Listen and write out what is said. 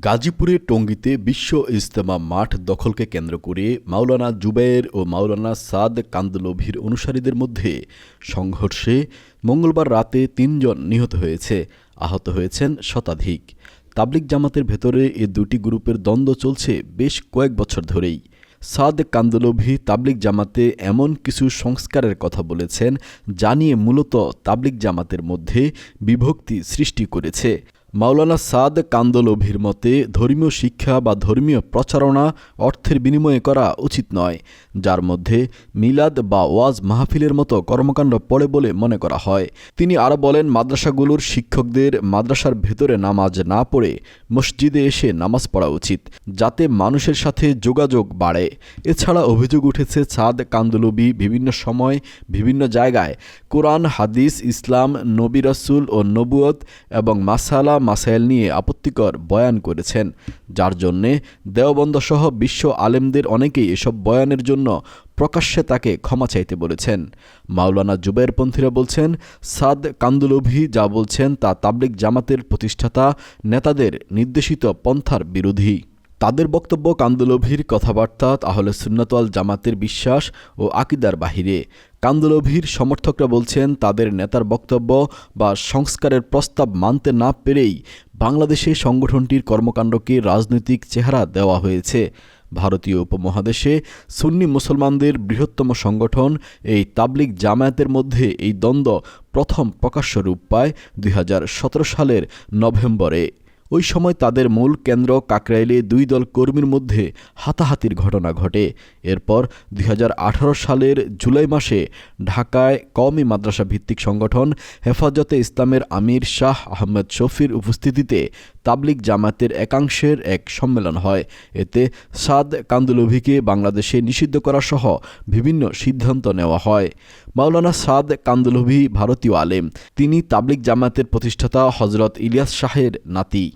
গাজীপুরের টঙ্গীতে বিশ্ব ইজতেমা মাঠ দখলকে কেন্দ্র করে মাওলানা জুবের ও মাওলানা সাদ কান্দলভির অনুসারীদের মধ্যে সংঘর্ষে মঙ্গলবার রাতে তিনজন নিহত হয়েছে, আহত হয়েছেন শতাধিক। তাবলিক জামাতের ভেতরে এ দুটি গ্রুপের দ্বন্দ্ব চলছে বেশ কয়েক বছর ধরেই। সাদ কান্দলভি তাবলিক জামাতে এমন কিছু সংস্কারের কথা বলেছেন, যা নিয়ে মূলত তাবলিক জামাতের মধ্যে বিভক্তি সৃষ্টি করেছে। মাওলানা সাদ কান্দলভির মতে, ধর্মীয় শিক্ষা বা ধর্মীয় প্রচারণা অর্থের বিনিময়ে করা উচিত নয়, যার মধ্যে মিলাদ বা ওয়াজ মাহফিলের মতো কর্মকাণ্ড পড়ে বলে মনে করা হয়। তিনি আরও বলেন, মাদ্রাসাগুলোর শিক্ষকদের মাদ্রাসার ভেতরে নামাজ না পড়ে মসজিদে এসে নামাজ পড়া উচিত, যাতে মানুষের সাথে যোগাযোগ বাড়ে। এছাড়া অভিযোগ উঠেছে, সাদ কান্দলবি বিভিন্ন সময় বিভিন্ন জায়গায় কোরআন, হাদিস, ইসলাম, নবী রাসুল ও নবুয়ত এবং মাসালা মাসাইল নিয়ে আপত্তিকর বয়ান করেছেন, যার জন্যে দেওবন্দসহ বিশ্ব আলেমদের অনেকেই এসব বয়ানের জন্য প্রকাশ্যে তাকে ক্ষমা চাইতে বলেছেন। মাওলানা জুবাইরপন্থীরা বলছেন, সাদ কান্দুলভি যা বলছেন তা তাবলিক জামাতের প্রতিষ্ঠাতা নেতাদের নির্দেশিত পন্থার বিরোধী। তাদের বক্তব্য কান্দুলভির কথাবার্তা, তাহলে সুন্নতওয়াল জামাতের বিশ্বাস ও আকিদার বাহিরে। কান্দুলভির সমর্থকরা বলছেন, তাদের নেতার বক্তব্য বা সংস্কারের প্রস্তাব মানতে না পেরেই বাংলাদেশে সংগঠনটির কর্মকাণ্ডকে রাজনৈতিক চেহারা দেওয়া হয়েছে। ভারতীয় উপমহাদেশে সুন্নি মুসলমানদের বৃহত্তম সংগঠন এই তাবলিক জামায়াতের মধ্যে এই দ্বন্দ্ব প্রথম প্রকাশ্য রূপ পায় দুই হাজার সতেরো সালের নভেম্বরে। ওই সময় তাদের মূল কেন্দ্র কাকরাইলে দুই দল কর্মীর মধ্যে হাতাহাতির ঘটনা ঘটে। এরপর দুই হাজার আঠারো সালের জুলাই মাসে ঢাকায় কওমি মাদ্রাসা ভিত্তিক সংগঠন হেফাজতে ইসলামের আমির শাহ আহমেদ শফির উপস্থিতিতে তাবলিক জামাতের একাংশের এক সম্মেলন হয়। এতে সাদ কান্দুলভিকে বাংলাদেশে নিষিদ্ধ করা সহ বিভিন্ন সিদ্ধান্ত নেওয়া হয়। মাওলানা সাদ কান্দুলভি ভারতীয় আলেম। তিনি তাবলিক জামাতের প্রতিষ্ঠাতা হজরত ইলিয়াস শাহের নাতি।